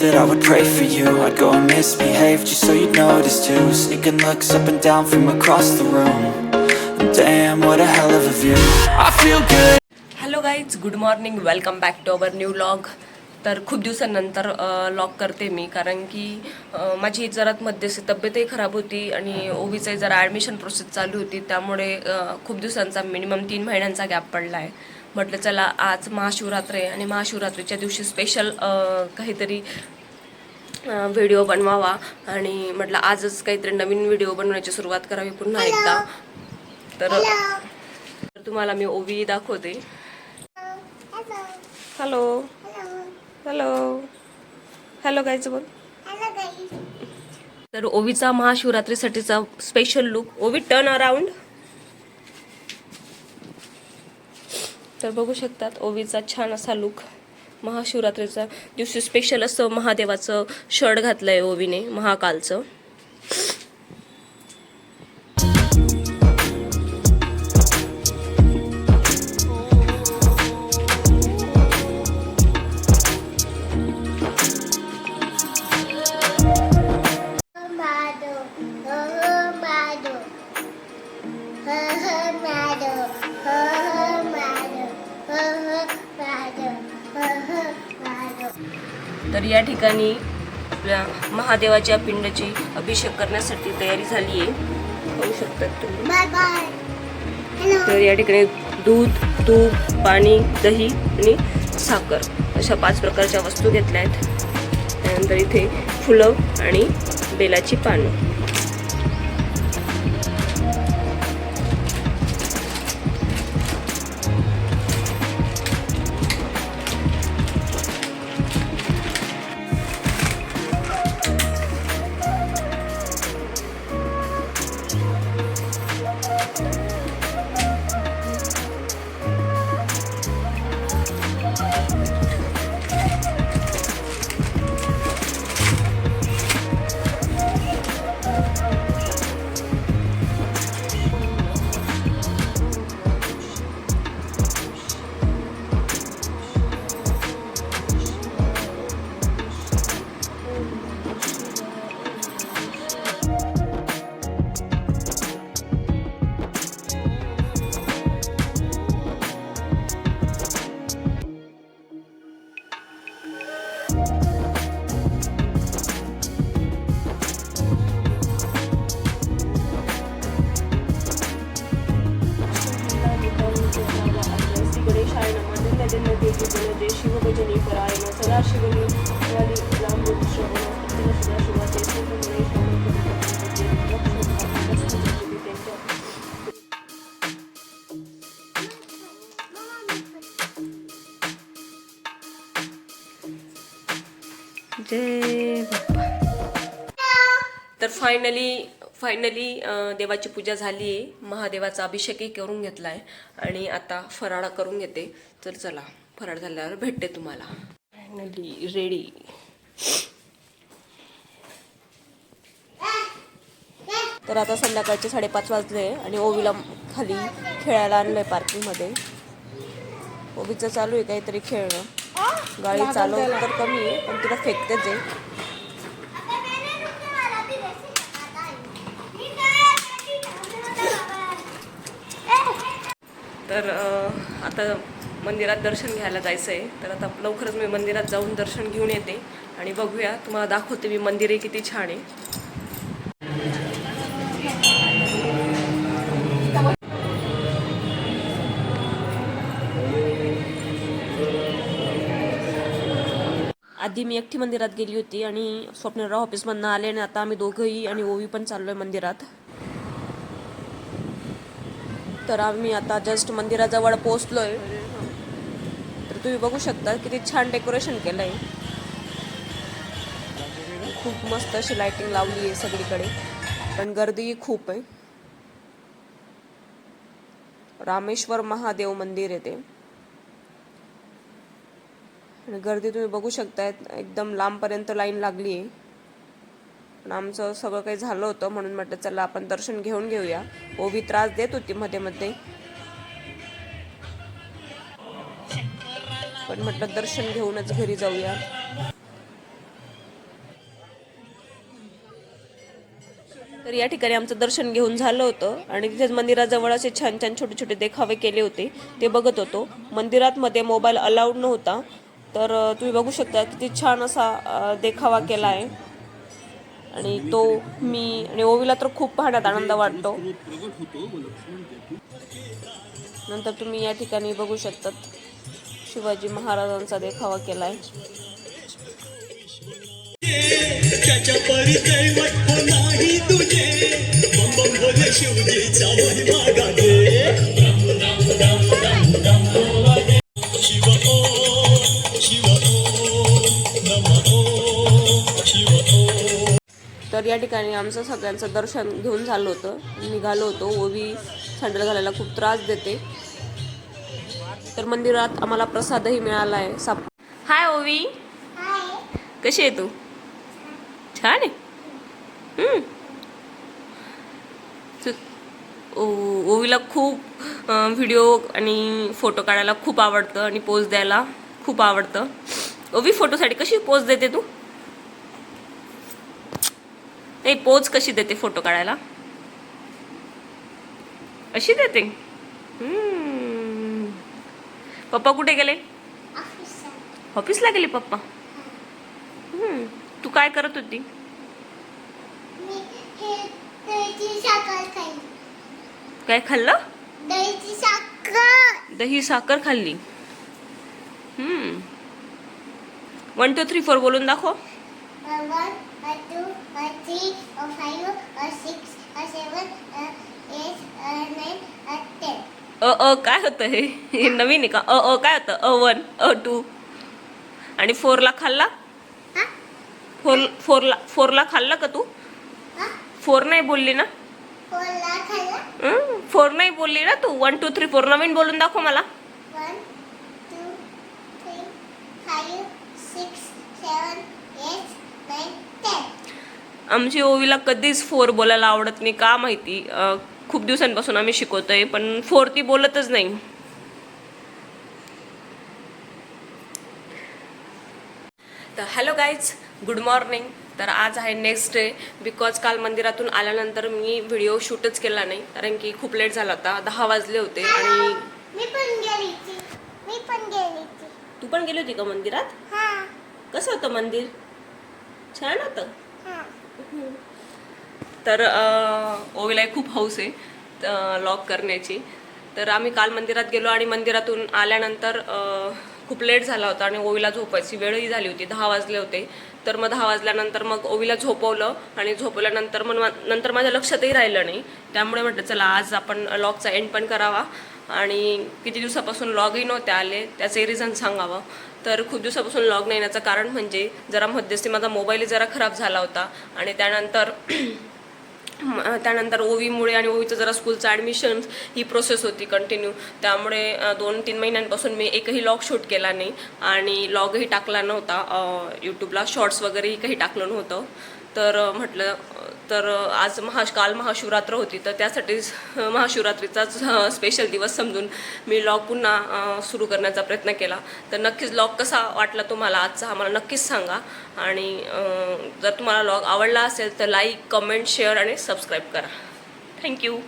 that I would pray for you I'd go and misbehave just so you'd notice too Sneaking looks up and down from across the room and Damn, what a hell of a view I feel good hello guys good morning welcome back to our new log तर खूप दिवसानंतर lock करते मी कारण की माझी जरा मध्यस्थी तब्येतही खराब होती आणि ओबीचं जरा ॲडमिशन प्रोसेस चालू होती त्यामुळे खूप दिवसांचा मिनिमम तीन महिन्यांचा गॅप पडला आहे म्हटलं चला आज महाशिवरात्र आहे आणि महाशिवरात्रीच्या दिवशी स्पेशल काहीतरी व्हिडिओ बनवावा. आणि म्हटलं आजच काहीतरी नवीन व्हिडिओ बनवण्याची सुरुवात करावी पुन्हा एकदा. तर तुम्हाला मी ओवी दाखवते. हॅलो हॅलो हॅलो गायचं बोल. तर ओवीचा महाशिवरात्रीसाठीचा special look Ovi turn around तर बघू शकतात ओवीचा छान असा लुक महाशिवरात्रीचा दिवशी स्पेशल असं महादेवाचं शर्ट घातलं आहे ओवीने महाकालचं. तर या ठिकाणी आपल्या महादेवाच्या पिंडची अभिषेक करण्यासाठी तयारी झाली आहे पाहू शकतात तुम्ही. तर या ठिकाणी दूध तूप पाणी दही आणि साखर अशा पाच प्रकारच्या वस्तू घेतल्या आहेत. त्यानंतर इथे फुलं आणि बेलाची पानं. परायण जय तर फायनली फायनली देवाची पूजा झाली आहे महादेवाचा अभिषेकही करून घेतला आहे आणि आता फराळा करून घेते तर चला फराळ झाल्यावर भेटते तुम्हाला फायनली रेडी तर आता संध्याकाळचे साडेपाच वाजले आणि ओवीला खाली खेळायला आणलंय पार्किंगमध्ये. ओवीचं चालू आहे काहीतरी खेळणं. गाडी चालव तर कमी आहे पण तिला फेकतेच आहे. तर आता मंदिरात दर्शन घ्यायला जायचं आहे तर आता लवकरच मी मंदिरात जाऊन दर्शन घेऊन येते आणि बघूया. तुम्हाला दाखवते मी मंदिरही किती छान आहे. आधी मी एकटी मंदिरात गेली होती आणि स्वप्नराव ऑफिसमधनं आले आणि आता आम्ही दोघंही आणि ओवी पण चाललो आहे मंदिरात. तर आम्ही आता जस्ट मंदिराजवळ पोहोचलो आहे तुम्ही बघू शकता किती छान डेकोरेशन केलंय. खूप मस्त अशी लायटिंग लावली आहे सगळीकडे. पण गर्दी खूप आहे. रामेश्वर महादेव मंदिर आहे ते. आणि गर्दी तुम्ही बघू शकताय एकदम लांबपर्यंत लाईन लागली आहे. पण आमचं सगळं काही झालं होतं म्हणून म्हटलं चला आपण दर्शन घेऊन घेऊया. ओवी त्रास देत होती मध्ये मध्ये. पण म्हटलं दर्शन घेऊनच घरी जाऊया. तर या ठिकाणी आमचं दर्शन घेऊन झालं होतं आणि तिथेच मंदिराजवळ असे छान छान छोटे छोटे देखावे केले होते. ते बघत होतो. मंदिरात मध्ये मोबाईल अलाउड नव्हता. तर तुम्ही बघू शकता किती छान असा देखावा केला आहे. आणि तो मी आणि ओवीला तर खूप पाहण्यात आनंद वाटतो. नंतर तुम्ही या ठिकाणी बघू शकतात. शिवाजी महाराजांचा देखावा केला तर या ठिकाणी आमचं सगळ्यांचं दर्शन घेऊन झालं होतं. निघालो होतो. ओवी सँडल घालायला खूप त्रास देते. तर मंदिरात आम्हाला प्रसादही मिळाला आहे साप हाय ओवी. कशी आहे तू? छान आहे. हम्म. ओवीला खूप व्हिडिओ आणि फोटो काढायला खूप आवडतं आणि पोज द्यायला खूप आवडतं. ओवी फोटोसाठी कशी पोज देते तू? नाही पोज कशी देते फोटो काढायला? अशी देते. हम्म. पप्पा कुठे गेले? ऑफिसला गेले पप्पा? तू काय करत होती? साखर काय खाल्लं? दहीची साखर दही साखर खाल्ली. वन टू थ्री फोर बोलून दाखव. Three five six seven eight nine ten अ अ काय होतं हे? हे नवीन आहे का? अ अ काय होतं? अ वन अ टू. आणि फोरला खाल्ला? फोर फोरला फोरला खाल्ला का तू? फोर नाही बोलली ना? फोर नाही बोलली ना तू? वन टू थ्री फोर नवीन बोलून दाखव मला. आमची ओवीला कधीच फोर बोलायला आवडत नाही. का माहिती? खूप दिवसांपासून आम्ही शिकवतोय पण फोर ती बोलतच नाही. तर हॅलो गाईज गुड मॉर्निंग तर आज आहे नेक्स्ट डे बिकॉज काल मंदिरातून आल्यानंतर मी व्हिडिओ शूटच केला नाही कारण की खूप लेट झाला होता दहा वाजले होते आणि मी पण गेली ती मी पण गेली ती तू पण गेली होती का मंदिरात? हा. कसं होतं मंदिर? छान होतं? हा. तर ओवीला खूप हौस आहे लॉक करण्याची. तर आम्ही काल मंदिरात गेलो आणि मंदिरातून आल्यानंतर खूप लेट झाला होता आणि ओवीला झोपायची वेळही झाली होती दहा वाजले होते. तर मग दहा वाजल्यानंतर मग ओवीला झोपवलं आणि झोपवल्यानंतर मग नंतर माझ्या लक्षातही राहिलं नाही. त्यामुळे म्हटलं चला आज आपण लॉगचा एंड पण करावा. आणि किती दिवसापासून लॉगही नव्हते आले त्याचंही रिझन सांगावं. तर खूप दिवसापासून लॉग नाही येण्याचं कारण म्हणजे जरा मध्यस्थी माझा मोबाईलही जरा खराब झाला होता. आणि त्यानंतर त्यानंतर ओवीमुळे आणि ओवीचं जरा स्कूलचं ॲडमिशन ही प्रोसेस होती कंटिन्यू त्यामुळे दोन तीन महिन्यांपासून मी एकही लॉग शूट केला नाही आणि लॉगही टाकला नव्हता. यूट्यूबला शॉर्ट्स वगैरेही काही टाकलं नव्हतं. तर म्हटलं तर आज महा काल महाशिवरात्र होती तर त्यासाठीच महाशिवरात्रीचाच स्पेशल दिवस समजून मी लॉग पुन्हा सुरू करण्याचा प्रयत्न केला. तर नक्कीच लॉग कसा वाटला तुम्हाला आजचा हा मला नक्कीच सांगा. आणि जर तुम्हाला लॉग आवडला असेल तर लाईक कमेंट शेअर आणि सबस्क्राईब करा. Thank you.